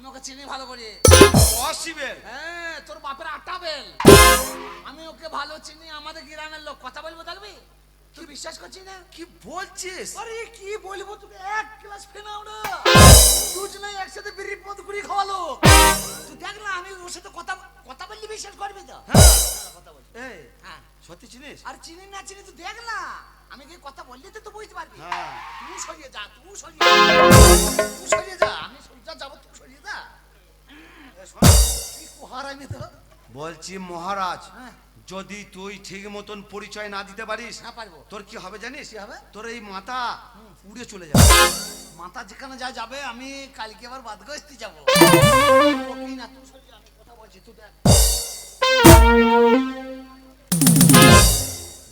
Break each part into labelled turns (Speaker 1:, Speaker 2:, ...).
Speaker 1: আমি ওকে চিনি ভালো করে।
Speaker 2: অসিবেল
Speaker 1: হ্যাঁ তোর বাপের আটা বেল। আমি ওকে ভালো চিনি আমাদের গ্রামের লোক। কথা বলব দেখবি তুই বিশ্বাস করছিস না?
Speaker 2: কি বলছিস?
Speaker 1: আরে কি বলব তোকে? এক ক্লাস ফেনা ওরা দুজনে একসাথে বিড়ি পদ করে খাওয়ালো তুই দেখ না আমি ওর সাথে কথা কথা বললি বিশ্বাস করবি তো?
Speaker 2: হ্যাঁ।
Speaker 1: কথা বল।
Speaker 2: এই
Speaker 1: হ্যাঁ।
Speaker 2: সত্যি চিনিস?
Speaker 1: আর চিনি না চিনি তুই দেখ না। আমি কি কথা বললি তো বুঝতে পারবি?
Speaker 2: হ্যাঁ।
Speaker 1: তুই সরিয়ে যা তুই সরিয়ে যা। তুই সরিয়ে যা আমি সোজা যাব তুই সরিয়ে যা। কুহার আমি তো
Speaker 2: বলছি মহারাজ
Speaker 1: হ্যাঁ।
Speaker 2: যদি তুই ঠিক মতন পরিচয় না দিতে পারিস তোর কি হবে জানিস?
Speaker 1: কি হবে?
Speaker 2: তোর এই মাথা উড়ে চলে যাবে।
Speaker 1: মাথা যেখানে যা যাবে আমি কালকে আবার বাদ গস্তি যাব না? তুই সরিয়ে আমি কথা বলছি তুই দেখ।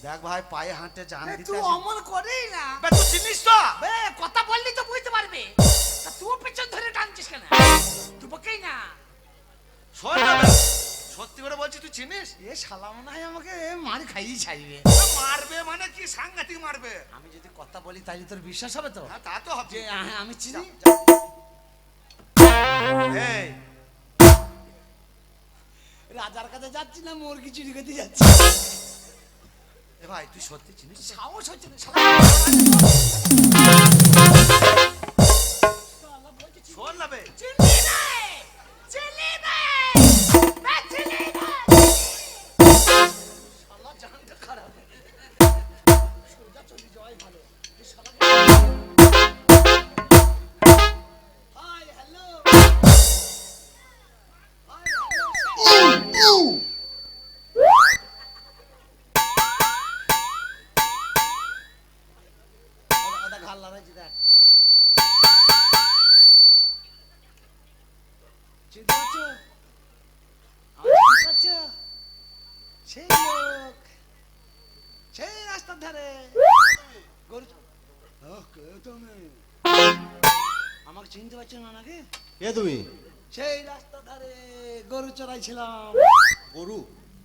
Speaker 2: দেখ ভাই পায়ে হাঁটে জান দিতে
Speaker 1: তুই অমল করেই না।
Speaker 2: বে, তুই চিনিস তো?
Speaker 1: বে কথা বললি তো বুঝতে পারবে। তা তুই পেছন ধরে টানছিস কেন? তুই বকেই না।
Speaker 2: শোন না সত্যি করে বলছি তুই চিনিস?
Speaker 1: এ শালা মনে হয় আমাকে মার খাইয়ে ছাইবে।
Speaker 2: মারবে মানে কি? সাংঘাতিক মারবে।
Speaker 1: আমি যদি কথা বলি তাহলে তোর বিশ্বাস হবে তো?
Speaker 2: হ্যাঁ তা তো হবে।
Speaker 1: যে হ্যাঁ আমি চিনি?
Speaker 2: এই।
Speaker 1: রাজার কাছে যাচ্ছি না মুরগি চুরি করতে যাচ্ছি।
Speaker 2: এ ভাই তুই সত্যি চিনিস
Speaker 1: সাহস হচ্ছে না
Speaker 2: শোন না বে।
Speaker 1: তুমি? সেই রাস্তার ধারে গরু চড়াইছিলাম।
Speaker 3: গরু?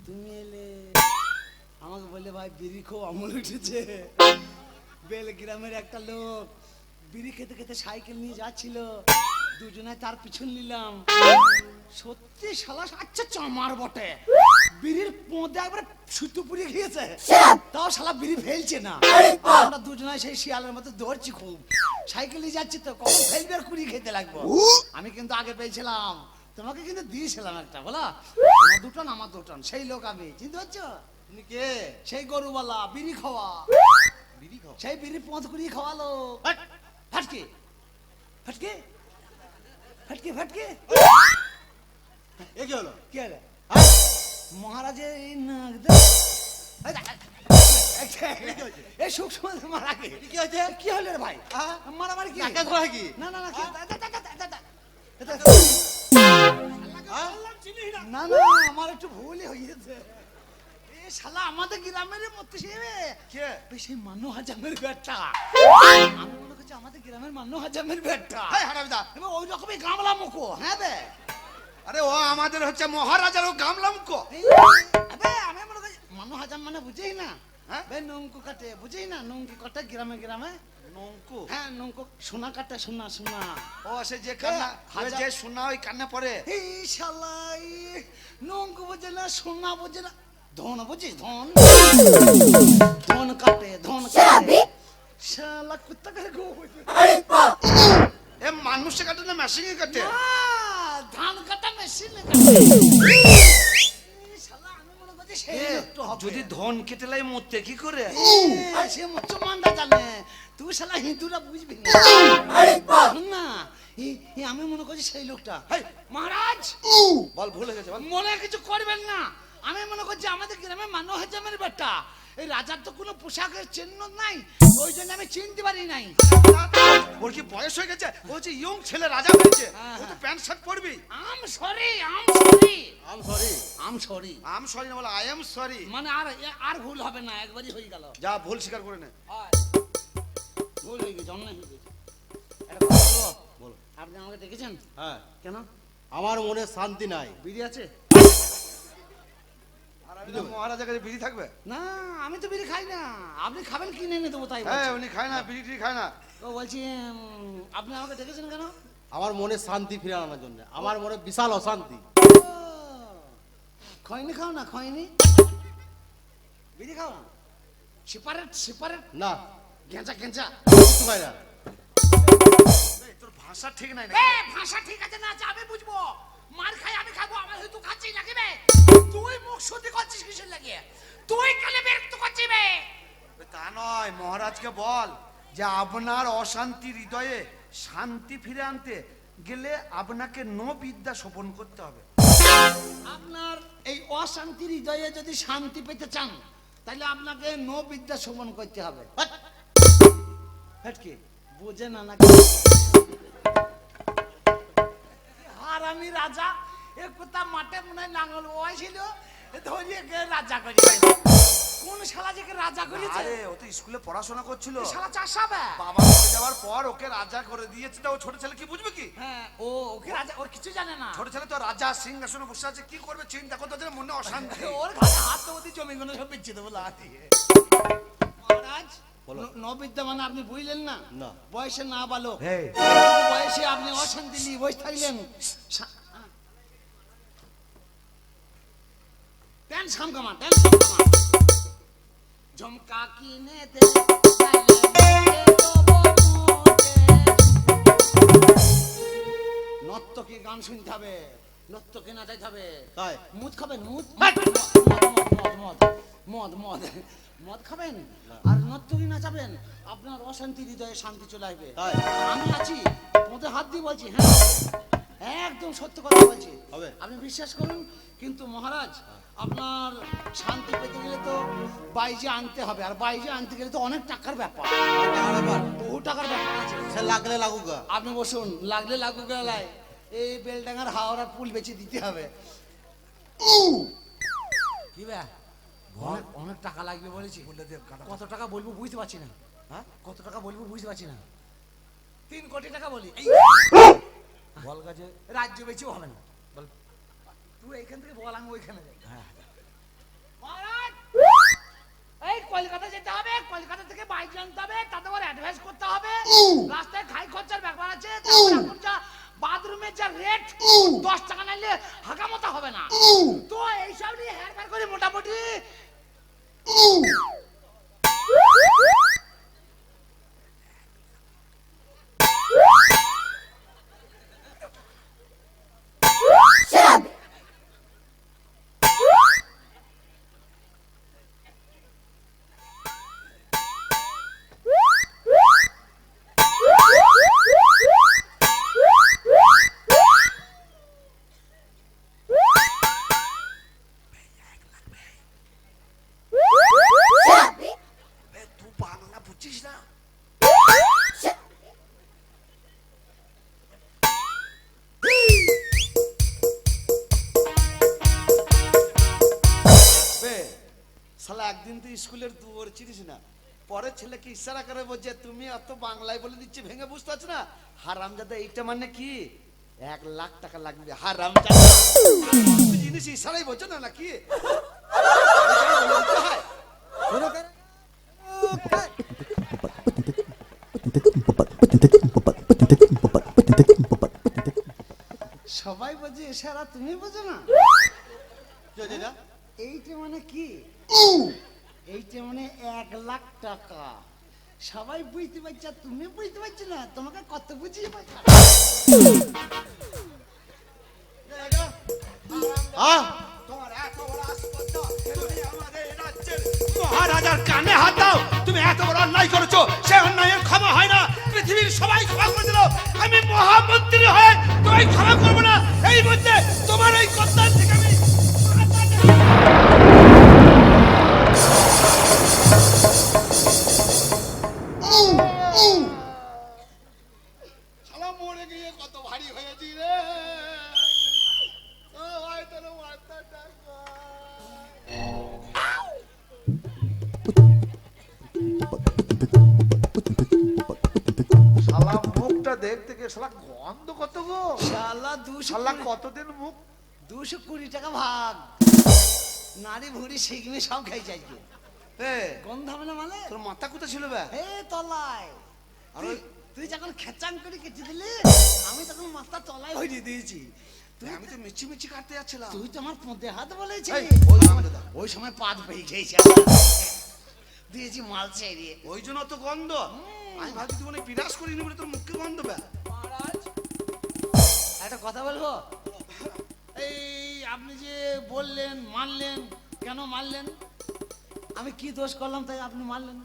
Speaker 1: তুমি এলে আমাকে বললে ভাই বিড়ি খুব আমল উঠেছে। বেল গ্রামের একটা লোক বিড়ি খেতে খেতে সাইকেল নিয়ে যাচ্ছিল। দুজনে তার পিছন নিলাম। সত্যি শালা আচ্ছা চমার বটে। বিড়ির পোঁদে একবার সুতো পুড়িয়ে গিয়েছে। তাও শালা বিড়ি ফেলছে না। আমরা দুজনে সেই শিয়ালের মতো দৌড়ছি খুব। সাইকেল যাচ্ছি তো কখন ফেলবে কুড়ি খেতে লাগবো? আমি কিন্তু আগে পেয়েছিলাম। তোমাকে কিন্তু দিয়েছিলাম একটা বলা? তোমার দুটন আমার দুটন সেই লোক আমি চিনতে পারছ?
Speaker 3: তুমি কে?
Speaker 1: সেই গরুওয়ালা বিড়ি খাওয়া।
Speaker 3: বিড়ি
Speaker 1: সেই বিড়ি পথ করিয়ে খাওয়ালো। ফাটকে। ফাটকে? ফাটকে ফাটকে?
Speaker 3: এ কি হলো?
Speaker 1: কি হলো? মহারাজের এই নাক দে। এই সুখ সমাজ মারা গে
Speaker 3: কি হয়েছে?
Speaker 1: কি হলো রে ভাই?
Speaker 3: হ্যাঁ?
Speaker 1: মারামারি কি?
Speaker 3: নাকে ধরা কি?
Speaker 1: না না না?
Speaker 3: হ্যাঁ? হ্যাঁ?
Speaker 1: না না আমার একটু ভুলই হয়েছে। শালা আমাদের গ্রামের মতো সে
Speaker 2: কে?
Speaker 1: বেশি মান্নু হাজামের বেটা। আমি মনে করছি আমাদের গ্রামের মান্নু হাজামের বেটা।
Speaker 2: হাই হারামিদা
Speaker 1: এবার ওই রকমই গামলা মুখো হ্যাঁ বে?
Speaker 2: আরে ও আমাদের হচ্ছে মহারাজার ও
Speaker 1: এই, আবে আমি মনে করছি মান্নু হাজাম মানে বুঝেই না।
Speaker 2: হ্যাঁ?
Speaker 1: বে নৌকো কাটে না নৌকি কাটে গ্রামে গ্রামে
Speaker 2: নঙ্কু
Speaker 1: হ্যাঁ নৌকো সোনা কাটে সোনা সোনা
Speaker 2: ও সে যে কান্না
Speaker 1: এ, হাজার-
Speaker 2: ওই যে শোনা ওই কান্না পড়ে
Speaker 1: এই শালাই নৌকো বোঝে না সোনা বোঝে না ধন বুঝি ধন ধন কাটে ধন কাটে শালা কুত্তা করে গো বুঝে
Speaker 2: এ মানুষে কাটে না মেশিনে কাটে
Speaker 1: ধান কাটা মেশিনে কাটে
Speaker 2: যদি ধন কেটে লাই মরতে কি করে?
Speaker 1: সে সে মান্দা জানে। তুই শালা হিন্দুরা বুঝবি না। না এই- এই আমি মনে করছি সেই লোকটা। মহারাজ!
Speaker 2: বল ভুলে গেছে বল।
Speaker 1: মনে কিছু করবেন না। আমি মনে করছি আমাদের গ্রামে হাজামের বেটা। এই রাজার তো কোনো পোশাকের চিহ্ন নাই ওই জন্য আমি চিনতে পারি নাই।
Speaker 2: ওর কি বয়স হয়ে গেছে? ও হচ্ছে ইয়ং ছেলে রাজা হয়েছে।
Speaker 1: হ্যাঁ,
Speaker 2: ও তো
Speaker 1: হ্যাঁ।
Speaker 2: প্যান্ট শার্ট পরবি।
Speaker 1: I'm sorry I'm sorry
Speaker 3: I'm sorry
Speaker 1: I'm sorry
Speaker 2: I'm sorry না বলে আই এম সরি
Speaker 1: মানে আর আর ভুল হবে না একবারই হয়ে গেল।
Speaker 2: যা ভুল স্বীকার করে নে।
Speaker 1: ভুল হয়ে গেছে অন্যায় হয়ে গেছে। একটা কথা বলব?
Speaker 3: বলো।
Speaker 1: আপনি আমাকে দেখেছেন?
Speaker 3: হ্যাঁ।
Speaker 1: কেন?
Speaker 3: আমার মনে শান্তি নাই।
Speaker 1: বিড়ি আছে?
Speaker 2: কাছে বিড়ি থাকবে?
Speaker 1: না আমি তো বিড়ি খাই না। আপনি খাবেন কিনে এনে দেবো তাই
Speaker 2: হ্যাঁ উনি খায় না বিড়ি টিড়ি খায় না।
Speaker 1: ও বলছি আপনি আমাকে ডেকেছেন কেন?
Speaker 3: আমার মনে শান্তি ফিরে আনার জন্য। আমার মনে বিশাল অশান্তি।
Speaker 1: খয়নি খাও না খয়নি। বিড়ি খাও না। Cigarette cigarette.
Speaker 3: না।
Speaker 1: গেঁচা গেঁচা।
Speaker 3: কিছু খাই না।
Speaker 2: তোর ভাষা ঠিক নাই না
Speaker 4: ভাষা ঠিক আছে না আমি বুঝব। মার খাই আমি খাব আমার হয়তো খাচ্ছিস নাকি বে তুই মুখ শুদ্ধি করছিস কিসের লাগিয়ে? তুই কালে বিরক্ত করছিস বে।
Speaker 2: তা নয় মহারাজকে বল যে আপনার অশান্তি হৃদয়ে শান্তি ফিরে আনতে গেলে আপনাকে ন বিদ্যা শোপন করতে হবে।
Speaker 1: আপনার এই অশান্তির হৃদয়ে যদি শান্তি পেতে চান তাহলে আপনাকে নো বিদ্যা শোভন করতে হবে। হেটকে বোঝে না নাকি?
Speaker 4: আমি রাজা। এ কোথা মাঠে মনে হয় লাঙ্গল ওয়াই ছিল ধরিয়ে রাজা করি কোন শালা যে রাজা করেছে?
Speaker 2: আরে ও তো স্কুলে পড়াশোনা করছিল।
Speaker 4: শালা চাষাবে
Speaker 2: বাবা মরে যাওয়ার পর ওকে রাজা করে দিয়েছে। তা ও ছোট ছেলে কি বুঝবে কি?
Speaker 4: হ্যাঁ ও ওকে রাজা ওর কিছু জানে না।
Speaker 2: ছোট ছেলে তো রাজা সিংহাসনে বসে আছে কি করবে চিন্তা করতে হচ্ছে মনে অশান্তি।
Speaker 4: ওর ঘরে হাত তো ওদের জমিগুলো সব বিচ্ছিত বলে হাতিয়ে
Speaker 1: মহারাজ নবিদ্যা মানে আপনি বুঝলেন না?
Speaker 3: না।
Speaker 1: বয়সে না বালক বয়সে আপনি অশান্তি নিয়ে বসে থাকলেন সামকামা সামকামা ঝুমকা কিনে। নর্তকী গান শুনতে হবে নর্তকী নাচাইতে হবে। মুদ খাবেন মদ মদ মদ খাবেন? আর নর্তকী নাচাবেন আপনার অশান্তি হৃদয়ে শান্তি চলে আসবে। আমি আছি। মধ্যে হাত দিয়ে বলছি হ্যাঁ। একদম সত্য কথা বলছি।
Speaker 3: হবে?
Speaker 1: আপনি বিশ্বাস করুন কিন্তু মহারাজ আপনার শান্তি পেতে গেলে তো বাইজে আনতে হবে। আর বাইজে আনতে গেলে তো অনেক টাকার ব্যাপার। বহু টাকার ব্যাপার আছে।
Speaker 3: সে লাগলে লাগুক।
Speaker 1: আপনি বসুন লাগলে লাগুক গেলায়। এই বেলডাঙ্গার হাওড়ার পুল বেচে দিতে হবে। কি বে অনেক অনেক টাকা লাগবে বলেছি। কত টাকা। বলব বুঝতে পারছি না। হ্যাঁ? কত টাকা বলব বুঝতে পারছি না। তিন কোটি টাকা বলি। বল গাছে। রাজ্য বেচেও হবে না। বল। তুই এইখান থেকে বল আমি ওইখানে যাই। হ্যাঁ।
Speaker 4: এই কলকাতা যেতে হবে কলকাতা থেকে বাইক আনতে হবে তাতে আবার অ্যাডভাইস করতে হবে। রাস্তায় খাই খরচার ব্যাপার আছে এখন যা বাথরুমের যা রেট দশ টাকা নাইলে হাকামতা হবে না। তো এইসব নিয়ে হেরফের করে মোটামুটি।
Speaker 2: তুই স্কুলের দুয়ার চিনিস না? পরে ছেলেকে ইশারা করে বলছে তুমি অত বাংলায় বলে দিচ্ছি ভেঙে বুঝতে পারছ না? হারামজাদা এইটা মানে কি? এক লাখ টাকা লাগবে হারামজাদা। তুমি জিনিস ইশারাই বোঝো না নাকি।
Speaker 1: সবাই বোঝে এছাড়া তুমি বোঝো না? এইটা মানে কি? এইটা মানে এক লাখ টাকা। সবাই বুঝতে পারছে তুমি বুঝতে পারছ না, তোমাকে কত বুঝিয়ে
Speaker 2: মহারাজার কানে হাত দাও। তুমি এত বড় অন্যায় করেছ, সে অন্যায়ের ক্ষমা হয় না। পৃথিবীর সবাই ক্ষমা করে দিল। আমি মহামন্ত্রী হয়ে তোমায় ক্ষমা করব মুখটা শালা গন্ধ কত গো?
Speaker 1: শালা দুশো
Speaker 2: শালা কতদিন মুখ
Speaker 1: দুশো কুড়ি টাকা ভাগ। নারী ভুড়ি শিখবে সব খাই চাইছে গন্ধ হবে না মানে?
Speaker 2: তোর মাথা কোথায় ছিল বে?
Speaker 1: হে তলায়।
Speaker 2: আর
Speaker 1: তুই যখন খেচাং করে কেটে দিলি আমি তখন মাথা তলায় হয়ে দিয়েছি। তুই
Speaker 2: আমি তো মিচি মিচি কাটতে যাচ্ছিলাম।
Speaker 1: তুই তো আমার পদে হাত বলেছিস।
Speaker 2: এই, ওই সময়।
Speaker 1: পাত পেয়ে খেয়েছি দিয়েছি মাল ছেড়িয়ে
Speaker 2: ওই জন্য তো গন্ধ। আমি ভাবছি তুই মনে করিনি বলে তোর মুখে গন্ধ ব্যা
Speaker 4: মহারাজ।
Speaker 1: একটা কথা বলব? এই আপনি যে বললেন মারলেন কেন মারলেন আমি কি দোষ করলাম তাই আপনি মারলেন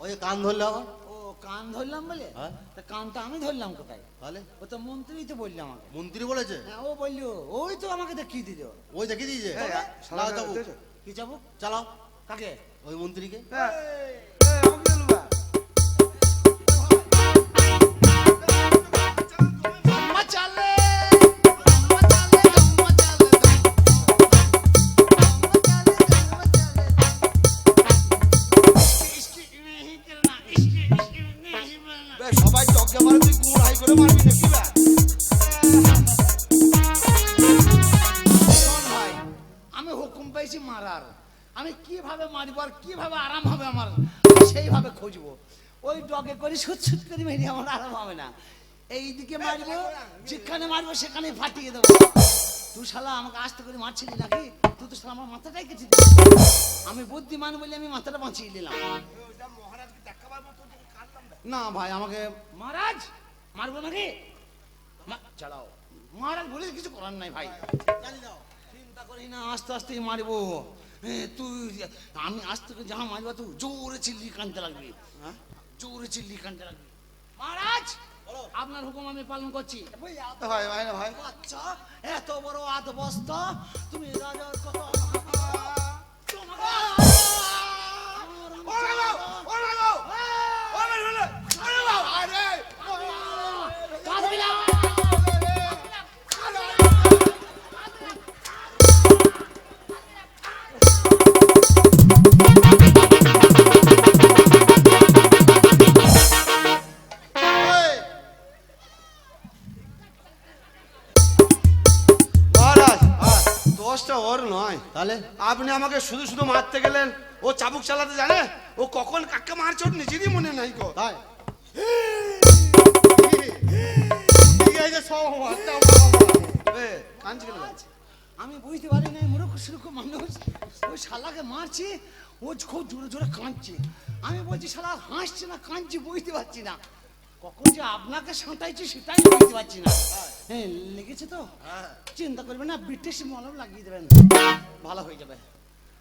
Speaker 3: ওই যে কান ধরলে আবার
Speaker 1: ও কান ধরলাম বলে?
Speaker 3: হ্যাঁ।
Speaker 1: তা কানটা আমি ধরলাম কোথায়?
Speaker 3: তাহলে?
Speaker 1: ও তো মন্ত্রী তো বলল আমাকে।
Speaker 3: মন্ত্রী বলেছে?
Speaker 1: হ্যাঁ ও বলল ওই তো আমাকে দেখিয়ে দিল।
Speaker 3: ওই দেখিয়ে দিয়েছে? চাবুক।
Speaker 1: কি যাব
Speaker 3: চালাও।
Speaker 1: কাকে?
Speaker 3: ওই মন্ত্রীকে?
Speaker 2: হ্যাঁ। এই, করে
Speaker 1: সুত সুত করে মেরে আমার আরাম হবে না। এইদিকে মারবো যেখানে মারবো সেখানে ফাটিয়ে দেবো। তুই শালা আমাকে আস্তে করে মারছিলি নাকি? তুই তো শালা আমার মাথাটাই কেটে আমি বুদ্ধিমান বলে আমি মাথাটা বাঁচিয়ে নিলাম না ভাই আমাকে মহারাজ মারবো নাকি? চালাও। মহারাজ বলে কিছু করার নাই ভাই। চিন্তা করি না আস্তে আস্তে মারবো। তুই আমি আস্তে করে যাহা মারবো তুই জোরে চিল্লি কানতে লাগবি। হ্যাঁ? জোরে চিল্লি কানতে লাগল মহারাজ আপনার হুকুম আমি পালন করছি
Speaker 2: ভাই ভাই না ভাই
Speaker 1: আচ্ছা এত বড় আধ বস্তা তুমি রাজার কথা
Speaker 2: আপনি আমাকে শুধু শুধু মারতে গেলেন। ও চাবুক চালাতে জানে? ও কখন কাকে মারছে ওর নিজেরই মনে নাই গো।
Speaker 3: তাই?
Speaker 1: আমি বুঝতে পারি না মূর্খ সুরখ মানুষ। ওই শালাকে মারছি ও খুব জোরে জোরে কাঁদছে। আমি বলছি শালা হাসছে না কাঁদছে বুঝতে পারছি না। কখন যে আপনাকে সাঁতাইছি সেটাই বুঝতে পারছি না। হ্যাঁ লেগেছে তো? চিন্তা করবেন না ব্রিটিশ মলম লাগিয়ে দেবেন। ভালো হয়ে যাবে।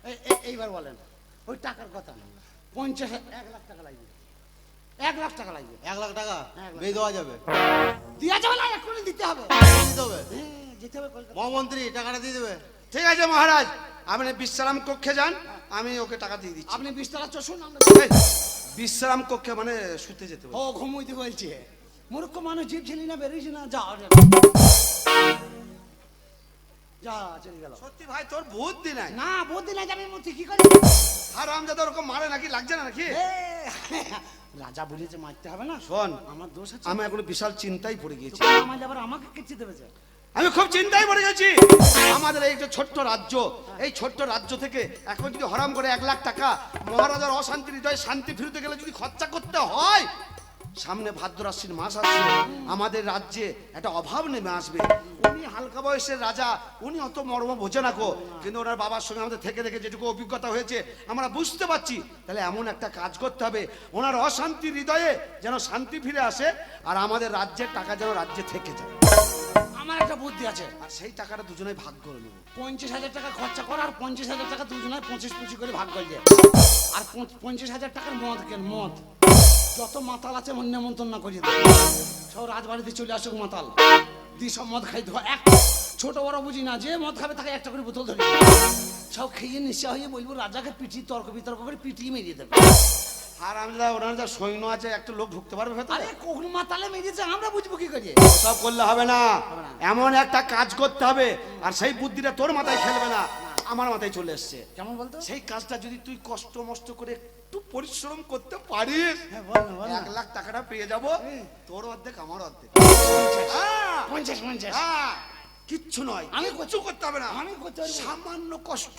Speaker 1: এই- এই- এইবার বলেন ওই টাকার কথা। পঞ্চাশ এক লাখ টাকা লাগবে। এক লাখ টাকা লাগবে।
Speaker 3: এক লাখ টাকা? দেওয়া যাবে?
Speaker 1: দেওয়া যাবে না এক্ষুনি দিতে হবে।
Speaker 3: দিতে হবে?
Speaker 1: হ্যাঁ যেতে হবে
Speaker 3: মহামন্ত্রী টাকাটা দিয়ে দেবে?
Speaker 2: ঠিক আছে মহারাজ। আপনি বিশ্রাম কক্ষে যান আমি ওকে টাকা দিয়ে দিচ্ছি।
Speaker 1: আপনি চষুন আমরা
Speaker 2: বিশ্রাম কক্ষে মানে শুতে যেতে হবে
Speaker 1: ও ঘুমোইতে বলছে। মূর্খ মানুষ জীব ছিলি না বেরিয়েছি না যা যা। চলে গেল।
Speaker 2: সত্যি ভাই তোর বুদ্ধি নাই।
Speaker 1: না বুদ্ধি যাবে কি করে?
Speaker 2: আর আমজাদা ওরকম মারে নাকি লাগছে না নাকি?
Speaker 1: এ, রাজা বলেছে মারতে হবে না।
Speaker 2: শোন
Speaker 1: আমার দোষ আছে।
Speaker 2: আমি এখন বিশাল চিন্তায় পড়ে
Speaker 1: আবার আমাকে কেচে দেবেছে
Speaker 2: আমি খুব চিন্তায় পড়ে গেছি। আমাদের এই যে ছোট্ট রাজ্য এই ছোট্ট রাজ্য থেকে এখন যদি হরাম করে এক লাখ টাকা মহারাজার অশান্তি হৃদয় শান্তি ফিরতে গেলে যদি খরচা করতে হয় সামনে ভাদ্র আশ্বিন মাস আসছে আমাদের রাজ্যে একটা অভাব নেমে আসবে। উনি হালকা বয়সের রাজা উনি অত মর্ম বোঝে না কো। কিন্তু ওনার বাবার সঙ্গে আমাদের থেকে থেকে যেটুকু অভিজ্ঞতা হয়েছে আমরা বুঝতে পারছি। তাহলে এমন একটা কাজ করতে হবে ওনার অশান্তি হৃদয়ে যেন শান্তি ফিরে আসে আর আমাদের রাজ্যের টাকা যেন রাজ্যে থেকে যায়।
Speaker 1: আমার একটা বুদ্ধি আছে।
Speaker 2: আর সেই টাকাটা দুজনে ভাগ করে নেব।
Speaker 1: পঞ্চাশ হাজার টাকা খরচা কর আর পঞ্চাশ হাজার টাকা দুজনে পঁচিশ পঁচিশ করে ভাগ করে দে আর পঞ্চাশ হাজার টাকার মদ কেন? মদ। যত মাতাল আছে মন নেমন্তন্ন না করিয়ে দে সব রাজবাড়িতে চলে আসুক মাতাল। দি সব মদ খাই দেবো এক ছোট বড় বুঝি না যে মদ খাবে তাকে একটা করে বোতল ধরে সব খেয়ে নিশা হয়ে বলব রাজাকে পিটি তর্ক বিতর্ক করে পিটিয়ে মেরিয়ে দেবে।
Speaker 2: আর আমি যা ওনার যা সৈন্য আছে একটা লোক ঢুকতে পারবে ভেতরে?
Speaker 1: আরে কোন মাতালে মেরিয়েছে আমরা বুঝব কি করে?
Speaker 2: সব করলে হবে না। এমন একটা কাজ করতে হবে আর সেই বুদ্ধিটা তোর মাথায় খেলবে না। আমার মাথায় চলে এসছে।
Speaker 1: কেমন বলতো?
Speaker 2: সেই কাজটা যদি তুই কষ্ট মষ্ট করে একটু পরিশ্রম করতে পারিস
Speaker 1: হ্যাঁ
Speaker 2: এক লাখ টাকাটা পেয়ে যাব। তোর অর্ধেক আমার অর্ধেক।
Speaker 1: পঞ্চাশ।
Speaker 2: হ্যাঁ,
Speaker 1: পঞ্চাশ
Speaker 2: হ্যাঁ। কিচ্ছু নয়।
Speaker 1: আমি
Speaker 2: কিচ্ছু করতে হবে না।
Speaker 1: আমি
Speaker 2: সামান্য কষ্ট।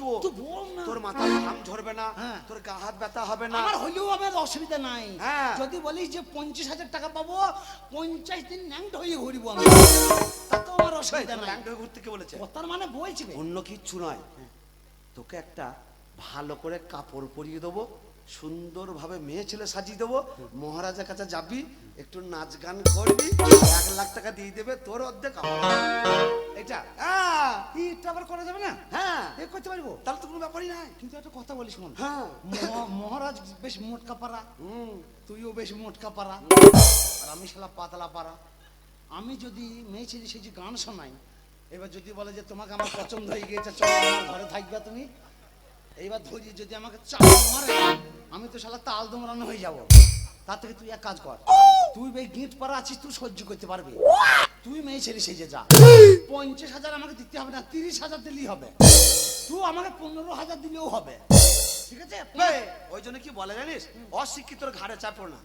Speaker 2: তোর মাথায় ঘাম ঝরবে না।
Speaker 1: হ্যাঁ।
Speaker 2: তোর গা হাত ব্যথা হবে না।
Speaker 1: আমার হলেও আমার অসুবিধা নাই।
Speaker 2: হ্যাঁ।
Speaker 1: যদি বলিস যে পঞ্চাশ হাজার টাকা পাবো পঞ্চাশ দিন ন্যাংট হয়ে ঘুরিব আমি। তাতেও আমার অসুবিধা নাই।
Speaker 2: ল্যাংটা ঘুরতে কে বলেছে?
Speaker 1: কথার মানে বলছি
Speaker 2: অন্য কিচ্ছু নয়। তোকে একটা ভালো করে কাপড় পরিয়ে দেবো সুন্দরভাবে মেয়ে ছেলে সাজিয়ে দেবো মহারাজার কাছে যাবি একটু নাচ গান করবি এক লাখ টাকা দিয়ে দেবে তোর অর্ধেক এটা? হ্যাঁ
Speaker 1: এটা আবার করা যাবে না?
Speaker 2: হ্যাঁ।
Speaker 1: এ করতে পারব?
Speaker 2: তাহলে তো কোনো ব্যাপারই নাই।
Speaker 1: কিন্তু একটা কথা বলিস শোন।
Speaker 2: হ্যাঁ।
Speaker 1: মহারাজ বেশ মোটকা পারা
Speaker 2: হুম।
Speaker 1: তুইও বেশ মোটকা পারা আর আমি শালা পাতলা পারা আমি যদি মেয়ে ছেলে সে যে গান শোনাই এবার যদি বলে যে তোমাকে আমার পছন্দ হয়ে গিয়েছে, চলো ঘরে থাকবে তুমি। এইবার ধরি, যদি আমাকে চাপ মারে আমি তো শালা তাল দোমরানো হয়ে যাব। তার থেকে তুই এক কাজ কর, তুই এই গিট পারা আছিস, তুই সহ্য করতে পারবি। তুই মেয়ে ছেলে সেজে যা। পঞ্চাশ হাজার আমাকে দিতে হবে না, তিরিশ হাজার দিলেই হবে। তুই আমাকে পনেরো হাজার দিলেও হবে। ঠিক আছে?
Speaker 2: ওই জন্য কি বলে জানিস? অশিক্ষিতর ঘাড়ে চাপো না।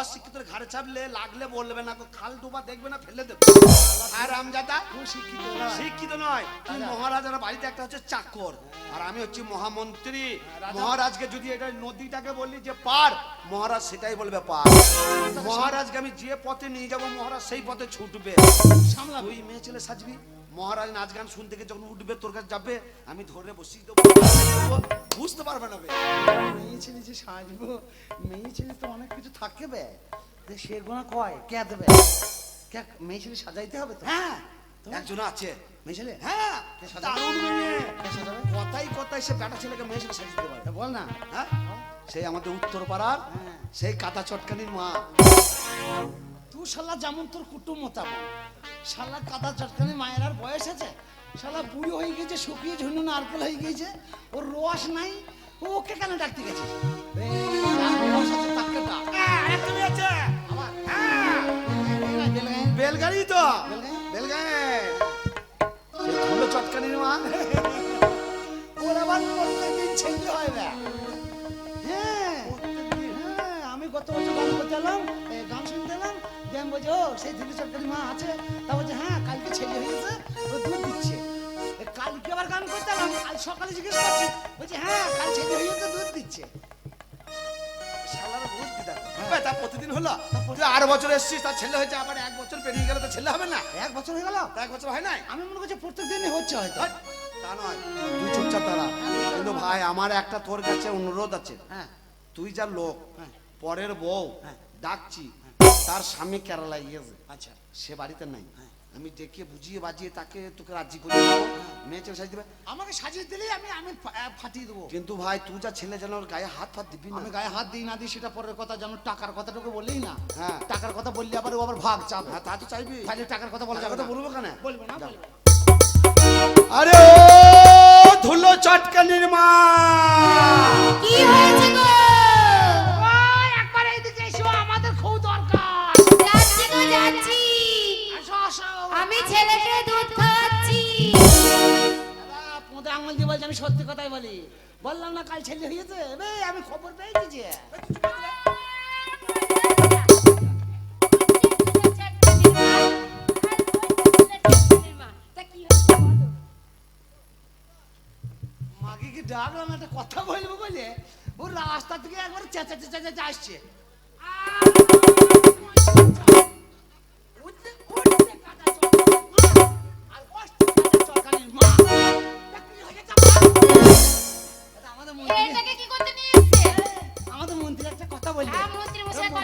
Speaker 2: অশিক্ষিতর ঘাড়ে চাপলে লাগলে বলবে না খাল ডোবা দেখবে না ফেলে দেবে। আর আমজাদা
Speaker 1: তুই শিক্ষিত নয়।
Speaker 2: শিক্ষিত নয়। তুই মহারাজার বাড়িতে একটা হচ্ছে চাকর আর আমি হচ্ছি মহামন্ত্রী। মহারাজকে যদি এটা নদীটাকে বললি যে পার মহারাজ সেটাই বলবে পার। মহারাজকে আমি যে পথে নিয়ে যাব মহারাজ সেই পথে ছুটবে।
Speaker 1: সামলাবি।
Speaker 2: তুই মেয়ে ছেলে সাজবি? মহারাজ নাচ গান শুনতে গিয়ে যখন উঠবে তোর কাছে যাবে আমি ধরে দেবো। বুঝতে পারবে না
Speaker 1: মেয়ে ছেলে যে সাজবো মেয়ে ছেলে তো অনেক কিছু থাকে বে। যে সে গোনা কয় কে দেবে? কে মেয়ে ছেলে সাজাইতে হবে তো?
Speaker 2: হ্যাঁ। একজন আছে।
Speaker 1: মেয়ে ছেলে?
Speaker 2: হ্যাঁ। দারুণ মেয়ে। কথাই কথাই সে বেটা ছেলেকে মেয়ে ছেলে সাজিয়ে পারে।
Speaker 1: বল না।
Speaker 2: হ্যাঁ? সেই আমাদের উত্তর পাড়ার
Speaker 1: হ্যাঁ।
Speaker 2: সেই কাটা চটকানির মা।
Speaker 1: তুই শালা যেমন তোর কুটুম মোতাবেক। শালা কাদা চটকানি মায়ের আর বয়স আছে। শালা বুড়ি হয়ে গেছে শুকিয়ে ঝুনু নারকেল হয়ে গেছে। ওর রস নাই ও ওকে কেন ডাকতে আবার
Speaker 2: হ্যাঁ
Speaker 1: বেলগাঁয়ে।
Speaker 2: বেলগাড়ি তো। বেলগাড়ি। চটকানির মা।
Speaker 1: ওর আবার প্রত্যেকদিন ছেলে হয় না। হ্যাঁ হ্যাঁ আমি গত বছর গান করতে বলছি সেই দিদি সরকারি মা আছে। তা বলছে হ্যাঁ কালকে ছেলে হয়েছে ও দুধ দিচ্ছে। কালকে আবার গান করতে কাল সকালে জিজ্ঞেস করছি। বলছি হ্যাঁ কাল ছেলে হয়েছে দুধ দিচ্ছে।
Speaker 2: তা প্রতিদিন হলো? তুই আট বছর এসছিস তার ছেলে হয়েছে আবার এক বছর পেরিয়ে গেলে তো ছেলে হবে না?
Speaker 1: এক বছর হয়ে গেল?
Speaker 2: এক বছর হয় নাই?
Speaker 1: আমি মনে করছি প্রত্যেক দিনই হচ্ছে হয়তো।
Speaker 2: হাট, তা নয়। তুই চুপচাপ দাঁড়া। কিন্তু ভাই আমার একটা তোর কাছে অনুরোধ আছে।
Speaker 1: হ্যাঁ।
Speaker 2: তুই যা লোক
Speaker 1: হ্যাঁ।
Speaker 2: পরের বউ
Speaker 1: হ্যাঁ।
Speaker 2: ডাকছি তার স্বামী কেরালায় গিয়েছে
Speaker 1: আচ্ছা।
Speaker 2: সে বাড়িতে নাই।
Speaker 1: হ্যাঁ।
Speaker 2: আমি ডেকে বুঝিয়ে বাজিয়ে তাকে তোকে রাজি করে দেবো। মেয়ে ছেলে সাজিয়ে দেবে।
Speaker 1: আমাকে সাজিয়ে দিলেই আমি আমি ফাটিয়ে দেবো।
Speaker 2: কিন্তু ভাই তুই যা ছেলে যেন ওর গায়ে হাত ফাত দিবি না।
Speaker 1: আমি গায়ে হাত দিই না দিই সেটা পরের কথা যেন টাকার কথাটুকু বললেই না।
Speaker 2: হ্যাঁ।
Speaker 1: টাকার কথা বললে আবার ও আবার ভাগ চাপ
Speaker 2: হ্যাঁ তা তো চাইবি।
Speaker 1: তাহলে টাকার কথা বলা যাবে
Speaker 2: কথা
Speaker 1: না।
Speaker 2: বলব কেন?
Speaker 1: বলব না বলব না।
Speaker 2: আরে ও ধুলো চটকানির মা
Speaker 5: কি হয়েছে
Speaker 1: আঙুল দিয়ে বলছি, আমি সত্যি কথাই বলি। বললাম না, কাল ছেলে হয়েছে? আমি খবর পেয়েছি যে। ডাকলাম, একটা কথা বলব বলে। ও রাস্তা থেকে একবার চেঁচা চেঁচা চেঁচা আসছে।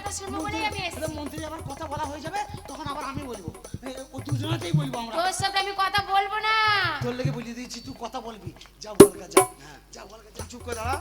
Speaker 1: কথা
Speaker 5: শুনব বলেই আমি এসেছি।
Speaker 1: এবার মন্ত্রী আবার কথা বলা হয়ে যাবে তখন আবার আমি বলব। ও দুজনেতেই বলব আমরা।
Speaker 5: তোর সঙ্গে আমি কথা বলব না।
Speaker 1: তোর লেগে বলিয়ে দিয়েছি তুই কথা বলবি। যা বলগা যা। যা বলগা যা
Speaker 2: চুপ করে দাঁড়া।